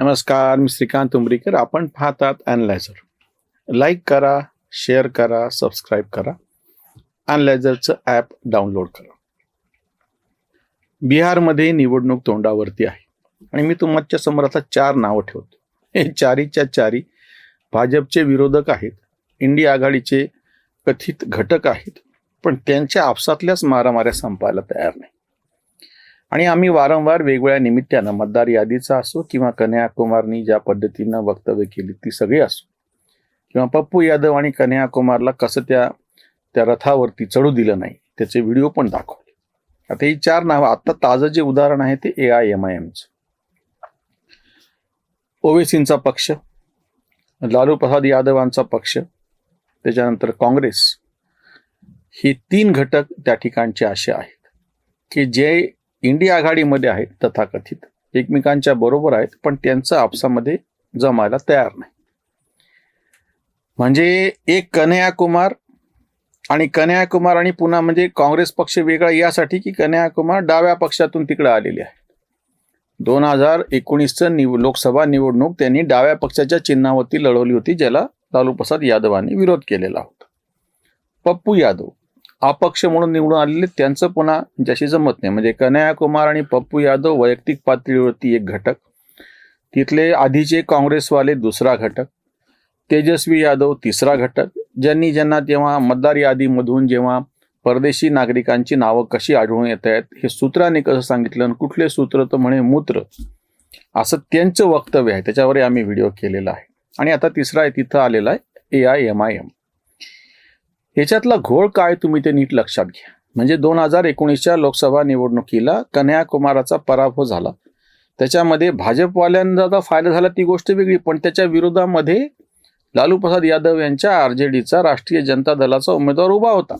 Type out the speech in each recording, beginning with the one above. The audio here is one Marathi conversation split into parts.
नमस्कार मी श्रीकांत उमरीकर. आपण पाहतात अनलायझर लाईक करा शेअर करा सबस्क्राईब करा. अनलायझरचं ॲप डाउनलोड करा. बिहारमध्ये निवडणूक तोंडावरती आहे. आणि मी तुमच्यासमोर आता चार नावं ठेवतो. हे चारीच्या चारी भाजपचे विरोधक आहेत. इंडिया आघाडीचे कथित घटक आहेत. पण त्यांच्या आपसातल्याच मारामाऱ्या संपायला तयार नाही. आणि आम्ही वारंवार वेगवेगळ्या निमित्तानं मतदार यादीचा असो किंवा कन्याकुमारनी ज्या पद्धतीनं वक्तव्य केली ती सगळी असो. किंवा पप्पू यादव आणि कन्याकुमारला कसं त्या त्या रथावरती चढू दिलं नाही त्याचे व्हिडिओ पण दाखवले. आता ही चार नावं आत्ता ताजं जे उदाहरण आहे ते ए आय एम आय एमचं ओवेसींचा पक्ष लालू प्रसाद यादवांचा पक्ष त्याच्यानंतर काँग्रेस. हे तीन घटक त्या ठिकाणचे असे आहेत. की जे इंडिया आघाडीमध्ये आहेत तथाकथित. एकमेकांच्या बरोबर आहेत पण त्यांचं आपसामध्ये जमायला तयार नाही. म्हणजे एक कन्याकुमार आणि कन्याकुमार आणि पुन्हा म्हणजे काँग्रेस पक्ष वेगळा यासाठी की कन्याकुमार डाव्या पक्षातून तिकडे आलेले आहे दोन हजार एकोणीसचं निव लोकसभा निवडणूक त्यांनी डाव्या पक्षाच्या चिन्हावरती लढवली होती ज्याला लालू प्रसाद यादवांनी विरोध केलेला होता. पप्पू यादव. अपक्ष म्हणून निवडून आलेले त्यांचं पुन्हा ज्याशी जमत नाही. म्हणजे कन्याकुमार आणि पप्पू यादव वैयक्तिक पातळीवरती एक घटक. तिथले आधीचे काँग्रेसवाले दुसरा घटक. तेजस्वी यादव तिसरा घटक. ज्यांनी ज्यांना तेव्हा मतदार यादीमधून जेव्हा परदेशी नागरिकांची नावं कशी आढळून येत आहेत हे सूत्राने कसं सांगितलं आणि कुठले सूत्र तर म्हणे मूत्र असं त्यांचं वक्तव्य आहे. त्याच्यावरही आम्ही व्हिडिओ केलेला आहे. आणि आता तिसरा आहे तिथं आलेला आहे A I M I M याच्यातला घोळ काय तुम्ही ते नीट लक्षात घ्या. म्हणजे दोन हजार एकोणीसच्या लोकसभा निवडणुकीला कन्याकुमाराचा पराभव झाला. त्याच्यामध्ये भाजपवाल्यांचा फायदा झाला ती गोष्ट वेगळी. पण त्याच्या विरोधामध्ये लालू प्रसाद यादव यांच्या आर जे डीचा राष्ट्रीय जनता दलाचा उमेदवार उभा होता.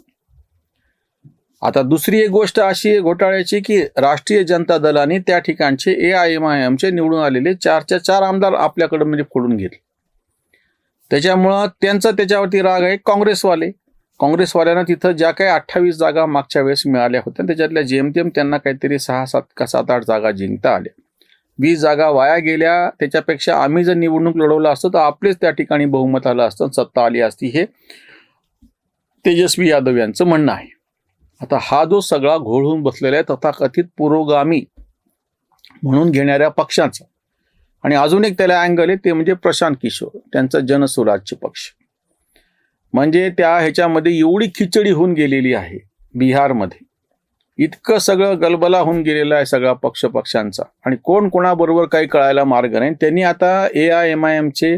आता दुसरी एक गोष्ट अशी आहे घोटाळ्याची की राष्ट्रीय जनता दलाने त्या ठिकाणचे ए आय एम आय एमचे निवडून आलेले चारच्या चार आमदार आपल्याकडे म्हणजे फोडून घेतले. त्याच्यामुळं त्यांचा त्याच्यावरती राग आहे काँग्रेसवाले. काँग्रेसवाल्यांना तिथं ज्या काही अठ्ठावीस जागा मागच्या वेळेस मिळाल्या होत्या त्याच्यातल्या जेमतेम त्यांना काहीतरी सहा सात का सात आठ जागा जिंकता आल्या. वीस जागा वाया गेल्या त्याच्यापेक्षा आम्ही जर निवडणूक लढवलं असतं तर आपलेच त्या ठिकाणी बहुमत आलं असतं सत्ता आली असती हे तेजस्वी यादव यांचं म्हणणं आहे. आता हा जो सगळा घोळ होऊन बसलेला आहे तथाकथित पुरोगामी म्हणून घेणाऱ्या पक्षाचा. आणि अजून एक त्याला अँगल आहे ते म्हणजे प्रशांत किशोर त्यांचा जनसुराज्य पक्ष. म्हणजे त्या ह्याच्यामध्ये एवढी खिचडी होऊन गेलेली आहे बिहारमध्ये. इतकं सगळं गलबला होऊन गेलेलं आहे सगळा पक्ष पक्षांचा आणि कोण कोणाबरोबर काही कळायला मार्ग नाही. त्यांनी आता ए आय एम आय एमचे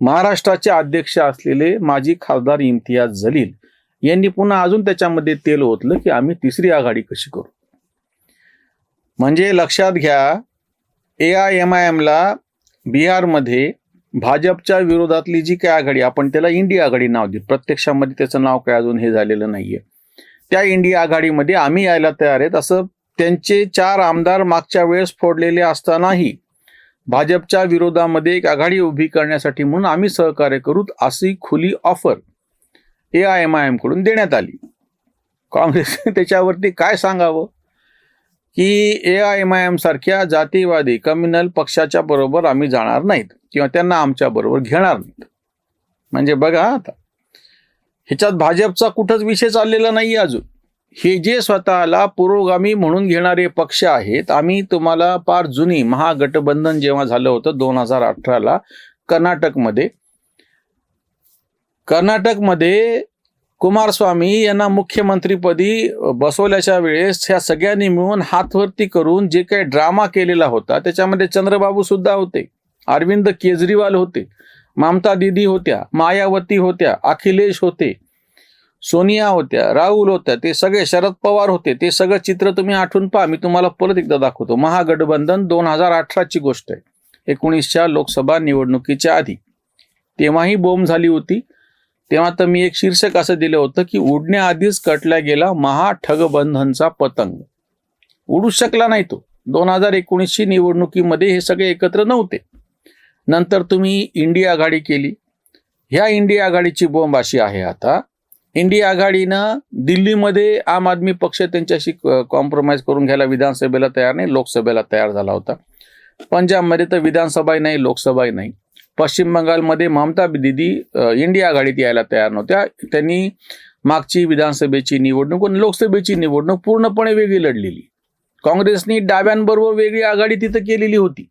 महाराष्ट्राचे अध्यक्ष असलेले माजी खासदार इम्तियाज जलील यांनी पुन्हा अजून त्याच्यामध्ये तेल ओतलं की आम्ही तिसरी आघाडी कशी करू? म्हणजे लक्षात घ्या ए आय एम आय एमला बिहारमध्ये भाजपच्या विरोधातली जी काय आघाडी आपण त्याला इंडिया आघाडी नाव देऊ. प्रत्यक्षामध्ये त्याचं नाव काय अजून हे झालेलं नाहीये. त्या इंडिया आघाडीमध्ये आम्ही यायला तयार आहेत. असं त्यांचे चार आमदार मागच्या वेळेस फोडलेले असतानाही भाजपच्या विरोधामध्ये एक आघाडी उभी करण्यासाठी म्हणून आम्ही सहकार्य करू अशी खुली offer A I M I एमकडून देण्यात आली. काँग्रेस त्याच्यावरती काय सांगावं? की A I M I M सारख्या जातीवादी कम्युनल पक्षाच्या बरोबर आम्ही जाणार नाहीत किंवा त्यांना आमच्या बरोबर घेणार नाहीत. म्हणजे बघा आता ह्याच्यात भाजपचा कुठंच विषय चाललेला नाही अजून. हे जे स्वतःला पुरोगामी म्हणून घेणारे पक्ष आहेत आम्ही तुम्हाला फार जुनी महागठबंधन जेव्हा झालं होतं दोन हजार अठराला कर्नाटकमध्ये कर्नाटकमध्ये कुमारस्वामी यांना मुख्यमंत्रीपदी बसवल्याच्या वेळेस ह्या सगळ्यांनी मिळून हातवरती करून जे काही ड्रामा केलेला होता त्याच्यामध्ये चंद्रबाबू सुद्धा होते अरविंद केजरीवाल होते ममता दिदी होत्या मायावती होत्या अखिलेश होते सोनिया होत्या राहुल होत्या ते सगळे शरद पवार होते ते सगळं चित्र तुम्ही आठवून पहा मी तुम्हाला परत एकदा दाखवतो. महागठबंधन दोन हजार अठराची गोष्ट आहे एकोणीसच्या लोकसभा निवडणुकीच्या आधी. तेव्हाही बोंब झाली होती तेव्हा तर मी एक शीर्षक असं दिलं होतं की उडण्याआधीच कटला गेला महा ठगबंधनचा पतंग. उडू शकला नाही तो. दोन हजार एकोणीसची निवडणुकीमध्ये हे सगळे एकत्र नव्हते. नंतर तुम्ही इंडिया आघाडी केली. ह्या इंडिया आघाडीची बोंब अशी आहे आता. इंडिया आघाडीनं दिल्लीमध्ये आम आदमी पक्ष त्यांच्याशी कॉम्प्रोमाइज करून घ्यायला विधानसभेला तयार नाही लोकसभेला तयार झाला होता. पंजाबमध्ये तर विधानसभाही नाही लोकसभाही नाही. पश्चिम बंगालमध्ये ममता दिदी इंडिया आघाडीत यायला तयार नव्हत्या. त्यांनी मागची विधानसभेची निवडणूक आणि लोकसभेची निवडणूक पूर्णपणे वेगळी लढलेली. काँग्रेसनी डाव्यांबरोबर वेगळी आघाडी तिथं केलेली होती.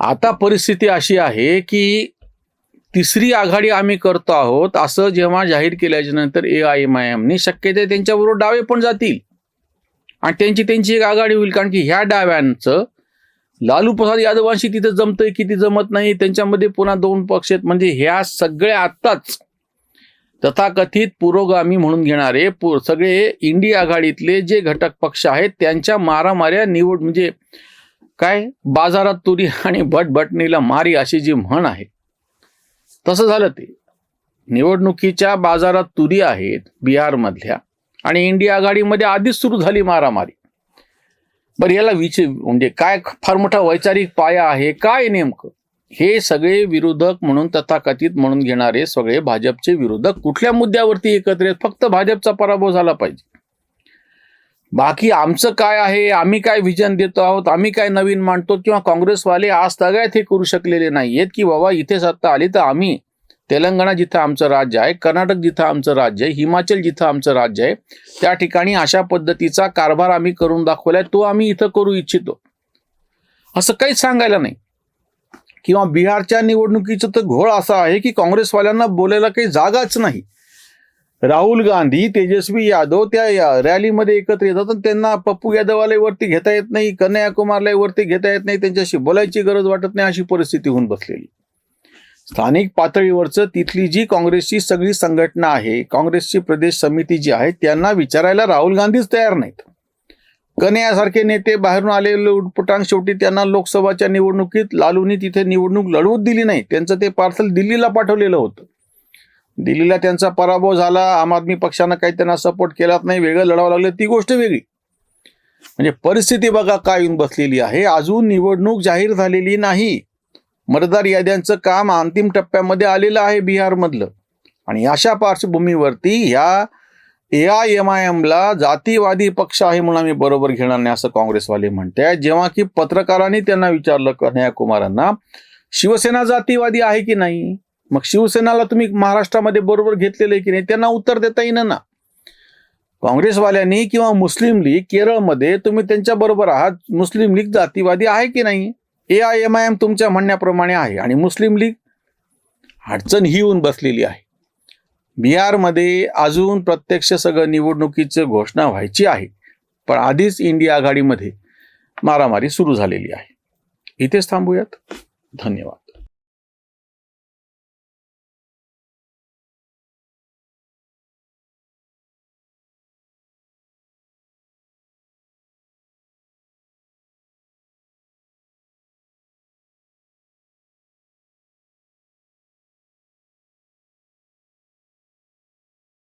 आता परिस्थिती अशी आहे की तिसरी आघाडी आम्ही करतो आहोत असं जेव्हा जाहीर केल्याच्यानंतर ए आय एम आय एमनी शक्यते त्यांच्याबरोबर डावे पण जातील. आणि त्यांची त्यांची एक आघाडी होईल कारण की ह्या डाव्यांचं लालू प्रसाद यादवांशी तिथं जमतंय किती जमत नाही? त्यांच्यामध्ये पुन्हा दोन पक्ष आहेत. म्हणजे ह्या सगळ्या आत्ताच तथाकथित पुरोगामी म्हणून घेणारे सगळे इंडिया आघाडीतले जे घटक पक्ष आहेत त्यांच्या मारामाऱ्या निवड म्हणजे काय? बाजारात तुरी आणि भटभटणीला मारी अशी जी म्हण आहे. तसं झालं ते. निवडणुकीच्या बाजारात तुरी आहेत बिहारमधल्या आणि इंडिया आघाडीमध्ये आधीच सुरू झाली मारामारी. बरं याला विच म्हणजे काय फार मोठा वैचारिक पाया आहे काय नेमकं? हे सगळे विरोधक म्हणून तथाकथित म्हणून घेणारे सगळे भाजपचे विरोधक कुठल्या मुद्द्यावरती एकत्र आहेत? फक्त भाजपचा पराभव झाला पाहिजे. बाकी आमचं काय आहे आम्ही काय विजन देतो आहोत आम्ही काय नवीन मांडतो किंवा काँग्रेसवाले आज तगायत हे करू शकलेले नाही आहेत की बाबा इथे सत्ता आली तर आम्ही तेलंगणा जिथं आमचं राज्य आहे कर्नाटक जिथं आमचं राज्य आहे हिमाचल जिथं आमचं राज्य आहे त्या ठिकाणी अशा पद्धतीचा कारभार आम्ही करून दाखवलाय तो आम्ही इथं करू इच्छितो. असं काहीच सांगायला नाही. किंवा बिहारच्या निवडणुकीचं तर घोळ असा आहे की काँग्रेसवाल्यांना बोलायला काही जागाच नाही. राहुल गांधी तेजस्वी यादव त्या रॅलीमध्ये एकत्र येतात आणि त्यांना पप्पू यादवाला वरती घेता येत नाही कन्हैया वरती घेता येत नाही त्यांच्याशी बोलायची गरज वाटत नाही अशी परिस्थिती होऊन बसलेली. स्थानिक पातळीवरचं तिथली जी काँग्रेसची सगळी संघटना आहे काँग्रेसची प्रदेश समिती जी आहे त्यांना विचारायला राहुल गांधीच तयार नाहीत. कन्यासारखे नेते बाहेरून आलेले उटपुटांग शेवटी त्यांना लोकसभाच्या निवडणुकीत लालूनी तिथे निवडणूक लढवूच दिली नाही. त्यांचं ते पार्सल दिल्लीला पाठवलेलं होतं. दिल्लीला त्यांचा पराभव झाला आम आदमी पक्षानं काही त्यांना सपोर्ट केलाच नाही वेगळं लढावं लागलं ती गोष्ट वेगळी. म्हणजे परिस्थिती बघा काय येऊन बसलेली आहे. अजून निवडणूक जाहीर झालेली नाही. मतदार याद्यांचं काम अंतिम टप्प्यामध्ये आलेलं आहे बिहारमधलं. आणि अशा पार्श्वभूमीवरती ह्या ए आय एम आय एमला जातीवादी पक्ष आहे म्हणून आम्ही बरोबर घेणार नाही असं काँग्रेसवाले म्हणते जेव्हा की पत्रकारांनी त्यांना विचारलं कन्हया कुमारांना शिवसेना जातीवादी आहे की नाही? मग शिवसेनाला तुम्ही महाराष्ट्रामध्ये बरोबर घेतलेलं आहे की नाही? त्यांना उत्तर देता येईना ना. काँग्रेसवाल्यांनी किंवा मुस्लिम लीग केरळमध्ये तुम्ही त्यांच्या बरोबर आहात मुस्लिम लीग जातीवादी आहे की नाही? A I M I M तुमच्या म्हणण्याप्रमाणे आहे आणि मुस्लिम लीग अडचण ही येऊन बसलेली आहे. बिहारमध्ये अजून प्रत्यक्ष सगळं निवडणुकीचं घोषणा व्हायची आहे पण आधीच इंडिया आघाडीमध्ये मारामारी सुरू झालेली आहे. इथेच थांबूयात. धन्यवाद.